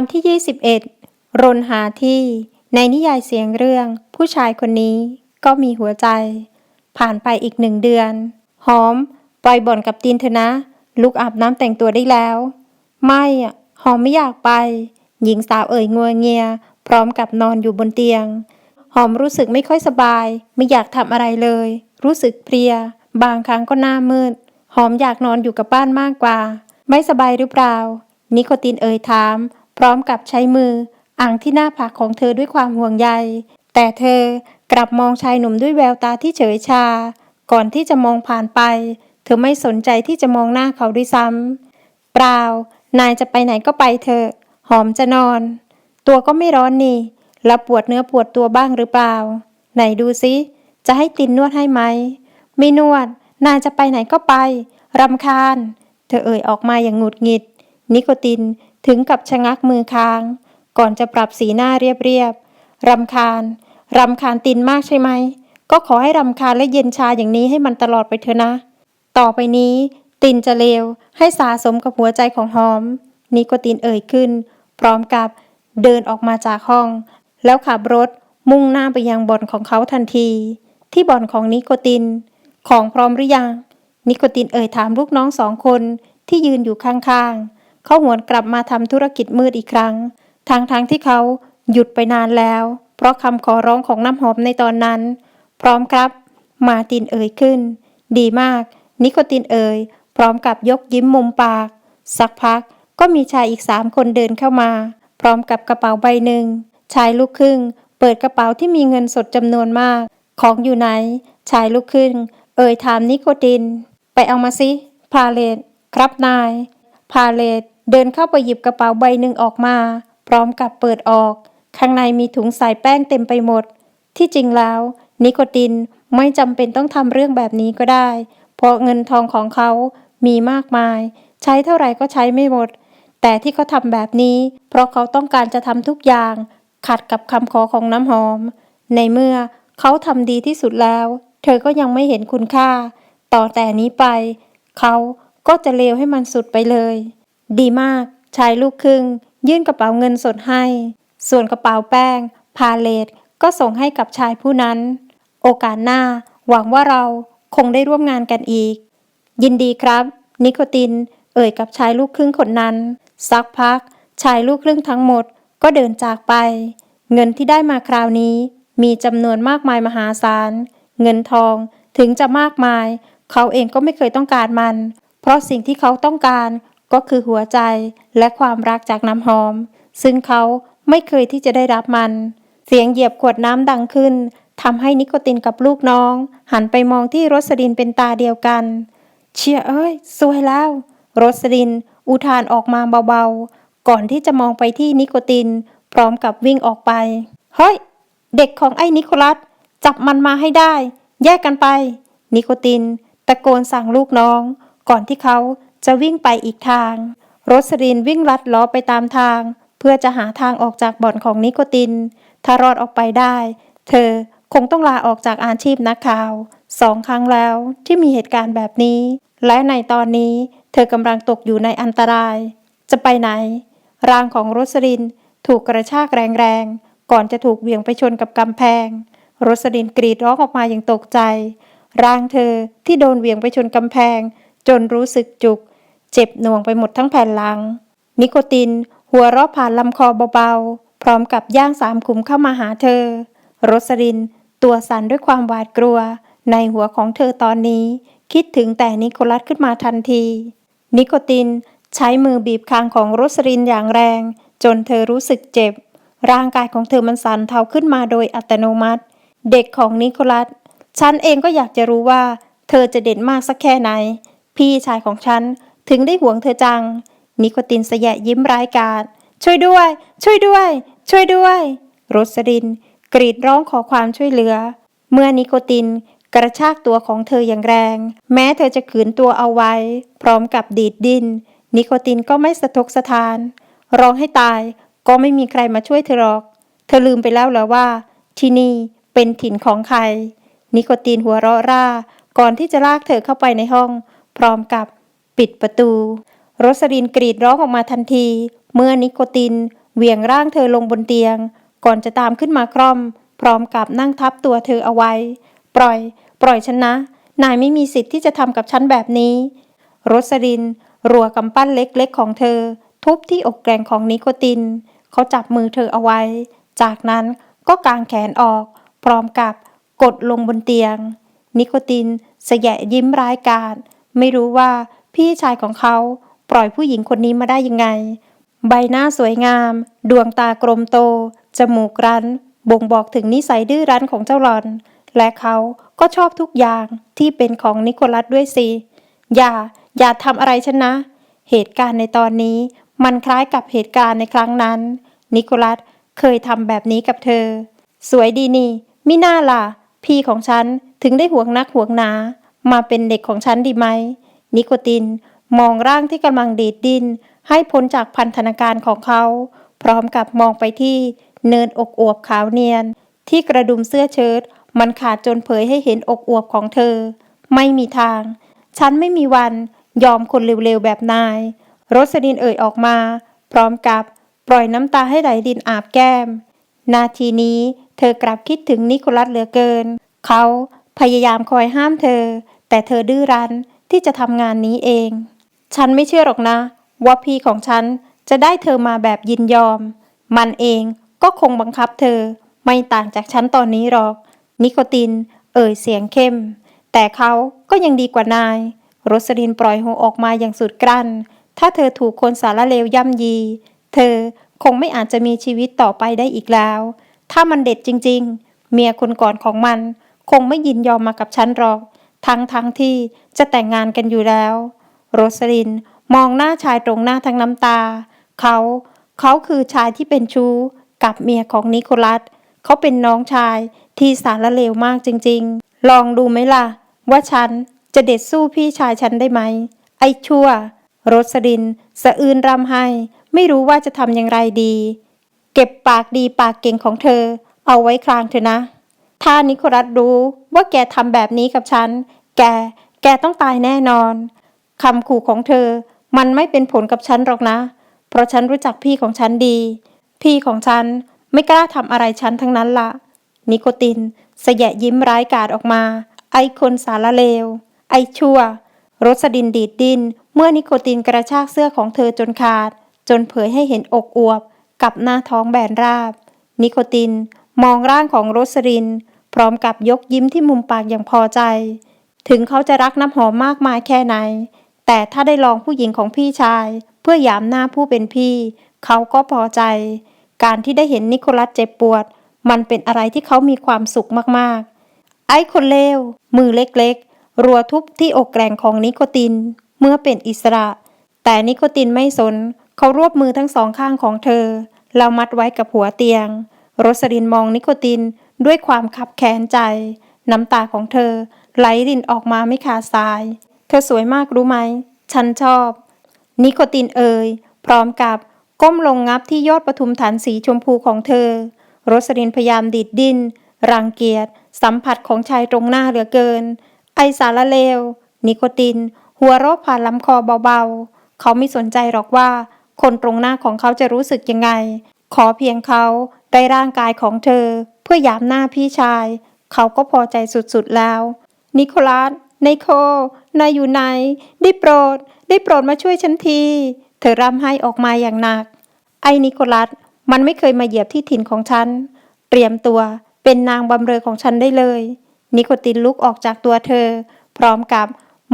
อนที่ 21 รนหาที่ ในนิยายเสียงเรื่อง ผู้ชายคนนี้ก็มีหัวใจ ผ่านไปอีกหนึ่งเดือน หอม ปล่อยบ่อนกับตีนเถอะนะ ลุกอาบน้ำแต่งตัวได้แล้ว ไม่หอมไม่อยากไป หญิงสาวเอ่ยงัวเงีย พร้อมกับนอนอยู่บนเตียง หอมรู้สึกไม่ค่อยสบาย ไม่อยากทำอะไรเลย รู้สึกเพลีย บางครั้งก็หน้ามืด หอมอยากนอนอยู่กับบ้านมากกว่า ไม่สบายหรือเปล่า นิโคตินเอ่ยถาม พร้อมกับใช้มืออังที่หน้าผากของเธอด้วยความห่วงใย แต่เธอกลับมองชายหนุ่มด้วยแววตาที่เฉยชา ก่อนที่จะมองผ่านไป เธอไม่สนใจที่จะมองหน้าเขาด้วยซ้ำเปล่านายจะไปไหนก็ไปเถอะ หอมจะนอน ตัวก็ไม่ร้อนนี่ แล้วปวดเนื้อปวดตัวบ้างหรือเปล่า ไหนดูซิจะให้ตินนวดให้ไหม ไม่นวด นายจะไปไหนก็ไป รำคาญ เธอเอ่ยออกมาอย่างหงุดหงิด นิโคติน ถึงกับชะงักมือค้าง ก่อนจะปรับสีหน้าเรียบๆรำคาญรำคาญตินมากใช่ไหม ก็ขอให้รำคาญและเย็นชาอย่างนี้ให้มันตลอดไปเถอะนะ ต่อไปนี้ ตินจะเลวให้สาสมกับหัวใจของหอม นิโคตินเอ่ยขึ้น พร้อมกับเดินออกมาจากห้อง แล้วขับรถมุ่งหน้าไปยังบ่อนของเขาทันที ที่บ่อนของนิโคติน ของพร้อมหรือยัง นิโคตินเอ่ยถามลูกน้องสองคนที่ยืนอยู่ข้างๆ เขาหวนกลับมาทำธุรกิจมืดอีกครั้งทางทางที่เขาหยุดไปนานแล้ว เพราะคำขอร้องของน้ำหอมในตอนนั้น พร้อมครับ มาตินเอ่ยขึ้น ดีมาก นิโคตินเอ่ยพร้อมกับยกยิ้มมุมปาก สักพักก็มีชายอีกสามคนเดินเข้ามา พร้อมกับกระเป๋าใบหนึ่ง ชายลูกครึ่ง เปิดกระเป๋าที่มีเงินสดจำนวนมาก ของอยู่ไหน ชายลูกครึ่ง เอ่ยถามนิโคติน ไปเอามาสิพาเลตครับนาย พาเลตเดินเข้าไปหยิบกระเป๋าใบหนึ่งออกมา พร้อมกับเปิดออก ข้างในมีถุงใส่แป้งเต็มไปหมด ที่จริงแล้ว นิโคตินไม่จำเป็นต้องทำเรื่องแบบนี้ก็ได้ เพราะเงินทองของเขามีมากมาย ใช้เท่าไหร่ก็ใช้ไม่หมด แต่ที่เขาทำแบบนี้ เพราะเขาต้องการจะทำทุกอย่าง ขัดกับคำขอของน้ำหอม ในเมื่อเขาทำดีที่สุดแล้ว เธอก็ยังไม่เห็นคุณค่า ต่อแต่นี้ไป เขา ก็จะเลวให้มันสุดไปเลย ดีมาก ชายลูกครึ่ง ยื่นกระเป๋าเงินสดให้ ส่วนกระเป๋าแป้ง พาเลตก็ส่งให้กับชายผู้นั้น โอกาสหน้า หวังว่าเราคงได้ร่วมงานกันอีก ยินดีครับ นิโคติน เอ่ยกับชายลูกครึ่งคนนั้น สักพัก ชายลูกครึ่งทั้งหมดก็เดินจากไป เงินที่ได้มาคราวนี้ มีจำนวนมากมายมหาศาล เงินทองถึงจะมากมาย เขาเองก็ไม่เคยต้องการมัน เพราะสิ่งที่เขาต้องการก็คือหัวใจและความรักจากน้ำหอม ซึ่งเขาไม่เคยที่จะได้รับมัน เสียงเหยียบขวดน้ำดังขึ้นทำให้นิโคตินกับลูกน้อง หันไปมองที่โรสลินเป็นตาเดียวกัน เชียเอ้ยสวยแล้ว โรสลิน อุทานออกมาเบาๆ ก่อนที่จะมองไปที่นิโคติน พร้อมกับวิ่งออกไป เฮ้ย เด็กของไอ้นิโคลัส จับมันมาให้ได้ แยกกันไป นิโคติน ตะโกนสั่งลูกน้อง ก่อนที่เขาจะวิ่งไปอีกทาง โรสลินวิ่งลัดล้อไปตามทาง เพื่อจะหาทางออกจากบ่อนของนิโคติน ถ้ารอดออกไปได้ เธอคงต้องลาออกจากอาชีพนักข่าวสองครั้งแล้วที่มีเหตุการณ์แบบนี้ และในตอนนี้เธอกำลังตกอยู่ในอันตราย จะไปไหน ร่างของโรสลินถูกกระชากแรงๆ ก่อนจะถูกเหวี่ยงไปชนกับกำแพง โรสลินกรีดร้องออกมาอย่างตกใจ ร่างเธอที่โดนเหวี่ยงไปชนกำแพง จนรู้สึกจุก เจ็บหน่วงไปหมดทั้งแผ่นหลัง นิโคติน หัวเราะผ่านลำคอเบาๆ พร้อมกับย่างสามขุมเข้ามาหาเธอ โรสลิน ตัวสั่นด้วยความหวาดกลัว ในหัวของเธอตอนนี้ คิดถึงแต่นิโคลัสขึ้นมาทันที นิโคตินใช้มือบีบคางของโรสลินอย่างแรง จนเธอรู้สึกเจ็บ ร่างกายของเธอมันสั่นเทาขึ้นมาโดยอัตโนมัติ เด็กของนิโคลัสฉันเองก็อยากจะรู้ว่า เธอจะเด่นมากสักแค่ไหน พี่ชายของฉันถึงได้หวงเธอจัง นิโคตินสยะยิ้มร้ายกาจช่วยด้วย ช่วยด้วย ช่วยด้วย โรสลิน กรีดร้องขอความช่วยเหลือ เมื่อนิโคตินกระชากตัวของเธออย่างแรง แม้เธอจะขืนตัวเอาไว้ พร้อมกับดีดดินนิโคตินก็ไม่สะทกสะทาน ร้องให้ตายก็ไม่มีใครมาช่วยเธอหรอก เธอลืมไปแล้วเหรอว่า ที่นี่เป็นถิ่นของใคร นิโคตินหัวเราะร่า ก่อนที่จะลากเธอเข้าไปในห้อง พร้อมกับปิดประตู โรสลินกรีดร้องออกมาทันที เมื่อนิโคตินเหวี่ยงร่างเธอลงบนเตียง ก่อนจะตามขึ้นมาคร่อม พร้อมกับนั่งทับตัวเธอเอาไว้ ปล่อย ปล่อยฉันนะ นายไม่มีสิทธิ์ที่จะทำกับฉันแบบนี้ โรสลิน รัวกำปั้นเล็กๆของเธอ ทุบที่อกแกร่งของนิโคติน เขาจับมือเธอเอาไว้ จากนั้นก็กางแขนออก พร้อมกับกดลงบนเตียง นิโคตินเสยะยิ้มร้ายกาจ ไม่รู้ว่าพี่ชายของเขาปล่อยผู้หญิงคนนี้มาได้ยังไง ใบหน้าสวยงาม ดวงตากลมโต จมูกรั้น บ่งบอกถึงนิสัยดื้อรั้นของเจ้าหลอน และเขาก็ชอบทุกอย่างที่เป็นของนิโคลัสด้วยสิ อย่า อย่าทำอะไรฉันนะ เหตุการณ์ในตอนนี้มันคล้ายกับเหตุการณ์ในครั้งนั้น นิโคลัสเคยทำแบบนี้กับเธอ สวยดีนี่ มิน่าล่ะ พี่ของฉันถึงได้ห่วงนักห่วงหนา มาเป็นเด็กของฉันดีไหม นิโคตินมองร่างที่กำลังดีดดิน ให้พ้นจากพันธนาการของเขา พร้อมกับมองไปที่เนินอกอวบขาวเนียน ที่กระดุมเสื้อเชิ้ตมันขาดจนเผยให้เห็นอกอวบของเธอ ไม่มีทาง ฉันไม่มีวันยอมคนเร็วๆแบบนาย โรสลินเอ่ยออกมา พร้อมกับปล่อยน้ำตาให้ไหลดินอาบแก้ม นาทีนี้เธอกลับคิดถึงนิโคลัสเหลือเกิน เขา พยายามคอยห้ามเธอ แต่เธอดื้อรั้นที่จะทำงานนี้เอง ฉันไม่เชื่อหรอกนะ ว่าพี่ของฉันจะได้เธอมาแบบยินยอม มันเองก็คงบังคับเธอ ไม่ต่างจากฉันตอนนี้หรอก นิโคติน เอ่ยเสียงเข้ม แต่เขาก็ยังดีกว่านาย โรสลินปล่อยหัวออกมาอย่างสุดกลั้น ถ้าเธอถูกคนสารเลวย่ำยี เธอคงไม่อาจจะมีชีวิตต่อไปได้อีกแล้ว ถ้ามันเด็ดจริง ๆ เมียคนก่อนของมัน คงไม่ยินยอมมากับฉันหรอก ทั้งทั้งที่จะแต่งงานกันอยู่แล้ว โรสลินมองหน้าชายตรงหน้าทั้งน้ำตา เขา เขาคือชายที่เป็นชู้ กับเมียของนิโคลัส เขาเป็นน้องชายที่สารเลวมากจริง ๆ ลองดูไหมล่ะ ว่าฉันจะเด็ดสู้พี่ชายฉันได้ไหม ไอ้ชั่ว โรสลินสะอื้นรำไห้ ไม่รู้ว่าจะทำอย่างไรดี เก็บปากดีปากเก่งของเธอ เอาไว้คลางเถอนะ ถ้านิโคลัสรู้ว่าแกทำแบบนี้กับฉัน แก แกต้องตายแน่นอนคำขู่ของเธอ มันไม่เป็นผลกับฉันหรอกนะ เพราะฉันรู้จักพี่ของฉันดี พี่ของฉันไม่กล้าทำอะไรฉันทั้งนั้นละนิโคตินเสยะยิ้มร้ายกาจออกมา ไอคนสารเลว ไอชั่วรสดินดีดดิน เมื่อนิโคตินกระชากเสื้อของเธอจนขาด จนเผยให้เห็นอกอวบ กับหน้าท้องแบนราบ นิโคตินมองร่างของโรสลิน พร้อมกับยกยิ้มที่มุมปากอย่างพอใจ ถึงเขาจะรักน้ำหอมมากมายแค่ไหน แต่ถ้าได้ลองผู้หญิงของพี่ชาย เพื่อหยามหน้าผู้เป็นพี่ เขาก็พอใจ การที่ได้เห็นนิโคลัสเจ็บปวด มันเป็นอะไรที่เขามีความสุขมากๆ ไอ้คนเลวมือเล็กๆ รัวทุบที่อกแกร่งของนิโคติน เมื่อเป็นอิสระ แต่นิโคตินไม่สน เขารวบมือทั้งสองข้างของเธอแล้วมัดไว้กับหัวเตียง โรสลินมองนิโคติน ด้วยความขับแค้นใจ น้ำตาของเธอ ไหลรินออกมาไม่ขาดสาย เธอสวยมากรู้ไหม ฉันชอบ นิโคตินเอ่ยพร้อมกับก้มลงงับที่ยอดปทุมฐานสีชมพูของเธอ โรสลินพยายามดิดดิ้น รังเกียจ สัมผัสของชายตรงหน้าเหลือเกิน ไอสารเลว นิโคติน หัวราะผ่านลำคอเบาๆ เขาไม่สนใจหรอกว่า คนตรงหน้าของเขาจะรู้สึกยังไง ขอเพียงเขาได้ร่างกายของเธอ พื่อหยามหน้าพี่ชาย เขาก็พอใจสุดๆแล้ว นิโคลัสไนโค นายอยู่ไหน ได้โปรด ได้โปรดมาช่วยฉันที เธอร่ำไห้ออกมาอย่างหนัก ไอ้นิโคลัส มันไม่เคยมาเหยียบที่ถิ่นของฉัน เตรียมตัวเป็นนางบำเรอของฉันได้เลย นิโคตินลุกออกจากตัวเธอ พร้อมกับ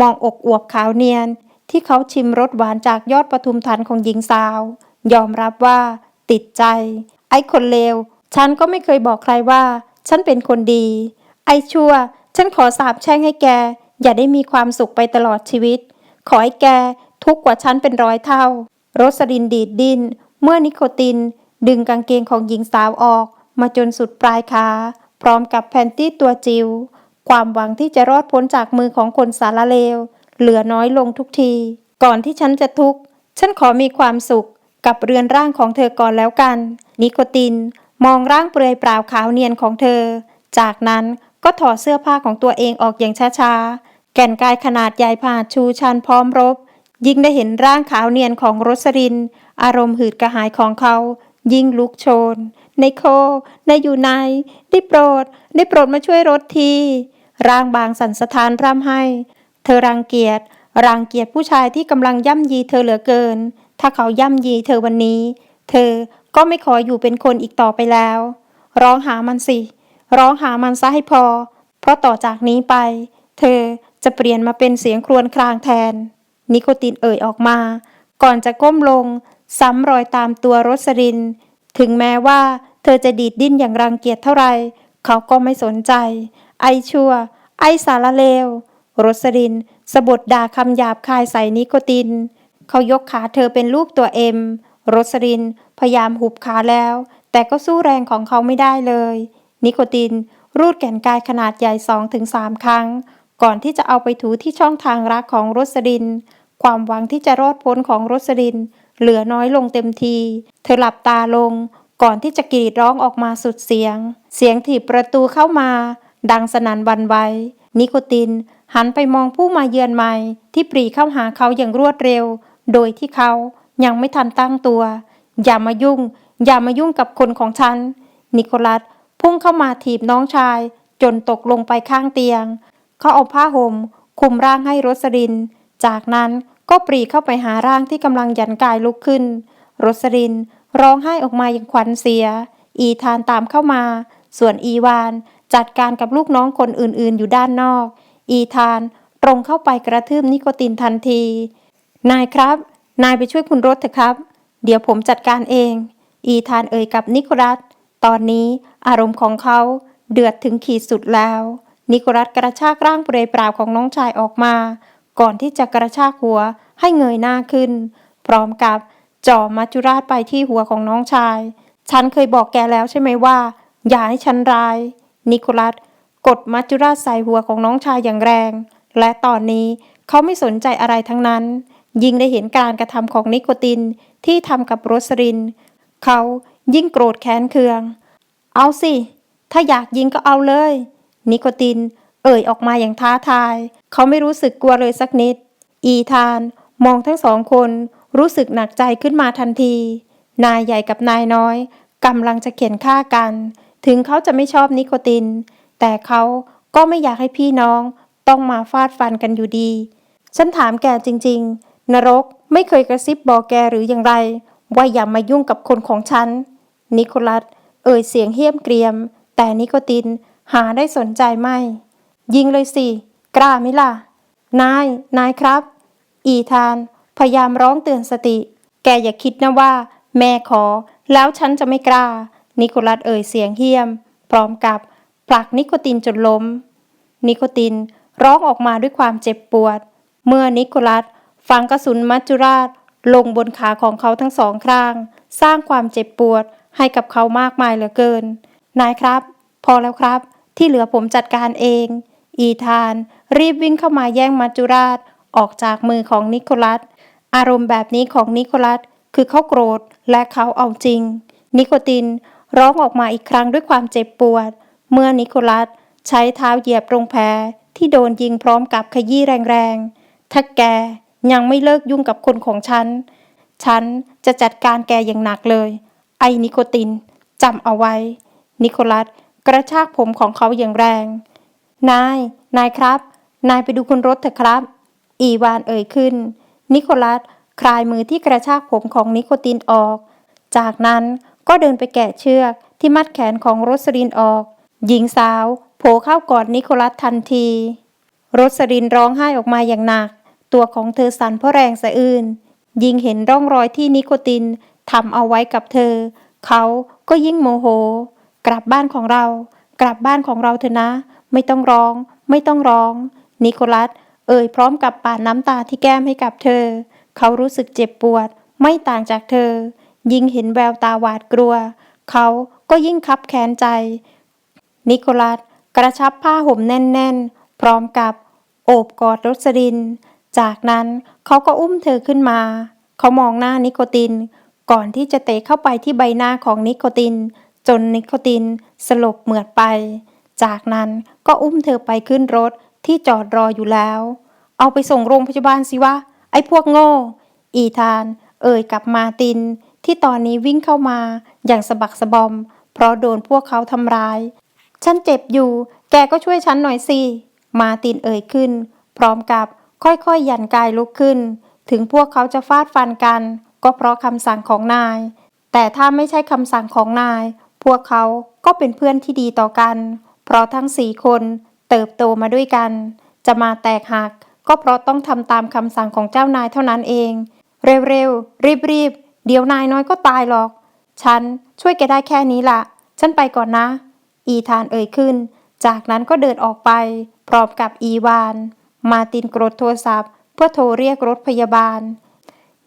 มองอกอวบขาวเนียน ที่เขาชิมรสหวานจากยอดปทุมทันของหญิงสาว ยอมรับว่า ติดใจ ไอ้คนเลว ฉันก็ไม่เคยบอกใครว่า ฉันเป็นคนดี ไอชั่ว ฉันขอสาบแช่งให้แก อย่าได้มีความสุขไปตลอดชีวิต ขอให้แกทุกข์กว่าฉันเป็นร้อยเท่า โรสลินดีดดิน เมื่อนิโคติน ดึงกางเกงของหญิงสาวออก มาจนสุดปลายขา พร้อมกับแผ่นตี้ตัวจิวความหวังที่จะรอดพ้นจากมือของคนสารเลว เหลือน้อยลงทุกที ก่อนที่ฉันจะทุกข์ ฉันขอมีความสุขกับเรือนร่างของเธอก่อนแล้วกัน นิโคติน มองร่างเปลือยเปล่าขาวเนียนของเธอ จากนั้นก็ถอดเสื้อผ้าของตัวเองออกอย่างช้าๆ แก่นกายขนาดใหญ่ผ่าชูชันพร้อมรบ ยิ่งได้เห็นร่างขาวเนียนของรสลิน อารมณ์หืดกระหายของเขา ยิ่งลุกโชน ในโค ในอยู่ใน ได้โปรด ได้โปรดมาช่วยรถที ร่างบางสันสะทานร่ำให้ เธอรังเกียจ รังเกียจผู้ชายที่กำลังย่ำยีเธอเหลือเกิน ถ้าเขาย่ำยีเธอวันนี้ เธอ ก็ไม่ขออยู่เป็นคนอีกต่อไปแล้ว ร้องหามันสิ ร้องหามันซะให้พอ เพราะต่อจากนี้ไป เธอจะเปลี่ยนมาเป็นเสียงครวญครางแทน นิโคตินเอ่ยออกมา ก่อนจะก้มลง ซ้ำรอยตามตัวรสริน ถึงแม้ว่าเธอจะดีดดิ้นอย่างรังเกียจเท่าไร เขาก็ไม่สนใจ ไอชั่ว ไอสารเลวรสรินสะบดด่าคำหยาบคายใส่นิโคติน เขายกขาเธอเป็นรูปตัวเอ็มรสริน พยายามหุบขาแล้ว แต่ก็สู้แรงของเขาไม่ได้เลย นิโคตินรูดแก่นกายขนาดใหญ่สองถึงสามครั้ง ก่อนที่จะเอาไปถูที่ช่องทางรักของรสริน ความหวังที่จะรอดพ้นของรสริน เหลือน้อยลงเต็มที เธอหลับตาลง ก่อนที่จะกรีดร้องออกมาสุดเสียง เสียงถีบประตูเข้ามา ดังสนั่นวันไหวนิโคตินหันไปมองผู้มาเยือนใหม่ ที่ปรีเข้าหาเขาอย่างรวดเร็ว โดยที่เขายังไม่ทันตั้งตัว อย่ามายุ่ง อย่ามายุ่งกับคนของฉัน นิโคลัสพุ่งเข้ามาถีบน้องชาย จนตกลงไปข้างเตียง เขาเอาผ้าห่มคลุมร่างให้รสริน จากนั้นก็ปรีเข้าไปหาร่างที่กำลังยันกายลุกขึ้นรสรินร้องไห้ออกมาอย่างขวัญเสีย อีธานตามเข้ามา ส่วนอีวานจัดการกับลูกน้องคนอื่นๆ อยู่ด้านนอก อีธานตรงเข้าไปกระทืบนิโคตินทันที นายครับ นายไปช่วยคุณรถเถอะครับ เดี๋ยวผมจัดการเอง อีธานเอ่ยกับนิโคลัส ตอนนี้อารมณ์ของเขาเดือดถึงขีดสุดแล้ว นิโคลัสกระชากร่างเปรอยเปล่าของน้องชายออกมา ก่อนที่จะกระชากหัวให้เงยหน้าขึ้น พร้อมกับจ่อมัจจุราชไปที่หัวของน้องชาย ฉันเคยบอกแกแล้วใช่ไหมว่า อย่าให้ฉันร้าย นิโคลัสกดมัจจุราชใส่หัวของน้องชายอย่างแรง และตอนนี้เขาไม่สนใจอะไรทั้งนั้น ยิ่งได้เห็นการกระทำของนิโคติน ที่ทำกับโรสริน เขายิ่งโกรธแค้นเคือง เอาสิ ถ้าอยากยิงก็เอาเลย นิโคติน เอ่ยออกมาอย่างท้าทาย เขาไม่รู้สึกกลัวเลยสักนิด อีธานมองทั้งสองคนรู้สึกหนักใจขึ้นมาทันที นายใหญ่กับนายน้อยกำลังจะเข็นฆ่ากัน ถึงเขาจะไม่ชอบนิโคติน แต่เขาก็ไม่อยากให้พี่น้องต้องมาฟาดฟันกันอยู่ดี ฉันถามแกจริง ๆ นรกไม่เคยกระซิบบอกแกหรืออย่างไร ว่าอย่ามายุ่งกับคนของฉัน นิโคลัส เอ่ยเสียงเหี้ยมเกรียม แต่นิโคตินหาได้สนใจไม่ ยิงเลยสิ กล้าไหมล่ะ นาย นายครับ อีธาน พยายามร้องเตือนสติ แกอย่าคิดนะว่า แม่ขอ แล้วฉันจะไม่กล้า นิโคลัสเอ่ยเสียงเหี้ยม พร้อมกับผลักนิโคตินจนล้ม นิโคตินร้องออกมาด้วยความเจ็บปวด เมื่อนิโคลัส ฝังกระสุนมัจจุราช ลงบนขาของเขาทั้งสองข้าง สร้างความเจ็บปวดให้กับเขามากมายเหลือเกิน นายครับ พอแล้วครับ ที่เหลือผมจัดการเอง อีธาน รีบวิ่งเข้ามาแย่งมัจจุราชออกจากมือของนิโคลัส อารมณ์แบบนี้ของนิโคลัสคือเขาโกรธและเขาเอาจริง นิโคตินร้องออกมาอีกครั้งด้วยความเจ็บปวด เมื่อนิโคลัสใช้เท้าเหยียบตรงแผลที่โดนยิงพร้อมกับขยี้แรงๆถ้าแก ยังไม่เลิกยุ่งกับคนของฉัน ฉันจะจัดการแกอย่างหนักเลย ไอ้นิโคตินจำเอาไว้ นิโคลัสกระชากผมของเขาอย่างแรง นาย นายครับ นายไปดูคุณรถเถอะครับ อีวานเอ่ยขึ้น นิโคลัสคลายมือที่กระชากผมของนิโคตินออก จากนั้นก็เดินไปแกะเชือกที่มัดแขนของโรสลินออก หญิงสาว โผล่เข้ากอดนิโคลัสทันที โรสลินร้องไห้ออกมาอย่างหนัก ตัวของเธอสั่นเพราะแรงสะอื้นยิ่งเห็นร่องรอยที่นิโคตินทำเอาไว้กับเธอ เขาก็ยิ่งโมโห กลับบ้านของเรา กลับบ้านของเราเถอะนะ ไม่ต้องร้อง ไม่ต้องร้อง นิโคลัส เอ่ยพร้อมกับปาดน้ำตาที่แก้มให้กับเธอ เขารู้สึกเจ็บปวด ไม่ต่างจากเธอ ยิ่งเห็นแววตาหวาดกลัว เขาก็ยิ่งคับแค้นใจ นิโคลัสกระชับผ้าห่มแน่น ๆ พร้อมกับ โอบกอดรสดิน จากนั้นเขาก็อุ้มเธอขึ้นมา เขามองหน้านิโคติน ก่อนที่จะเตะเข้าไปที่ใบหน้าของนิโคติน จนนิโคตินสลบเหมือดไป จากนั้นก็อุ้มเธอไปขึ้นรถที่จอดรออยู่แล้ว เอาไปส่งโรงพยาบาลสิวะ ไอ้พวกโง่ อีธาน เอ่ยกับมาติน ที่ตอนนี้วิ่งเข้ามา อย่างสะบักสะบอม เพราะโดนพวกเขาทำร้าย ฉันเจ็บอยู่ แกก็ช่วยฉันหน่อยสิ มาตินเอ่ยขึ้น พร้อมกับ ค่อยๆหยันกายลุกขึ้น ถึงพวกเขาจะฟาดฟันกัน ก็เพราะคำสั่งของนาย แต่ถ้าไม่ใช่คำสั่งของนาย พวกเขาก็เป็นเพื่อนที่ดีต่อกัน เพราะทั้งสี่คนเติบโตมาด้วยกัน จะมาแตกหัก ก็เพราะต้องทำตามคำสั่งของเจ้านายเท่านั้นเอง เร็วๆรีบๆเดี๋ยวนายน้อยก็ตายหรอก ฉันช่วยแกได้แค่นี้ละฉันไปก่อนนะ อีธานเอ่ยขึ้น จากนั้นก็เดินออกไป พร้อมกับอีวาน มาตินกดโทรศัพท์ เพื่อโทรเรียกรถพยาบาล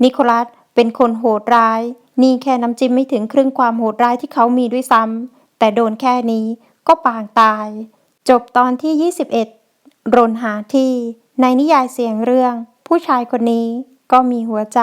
นิโคลัสเป็นคนโหดร้าย นี่แค่น้ำจิ้มไม่ถึงครึ่งความโหดร้ายที่เขามีด้วยซ้ำแต่โดนแค่นี้ก็ปางตาย จบตอนที่ 21 รนหาที่ ในนิยายเสียงเรื่อง ผู้ชายคนนี้ก็มีหัวใจ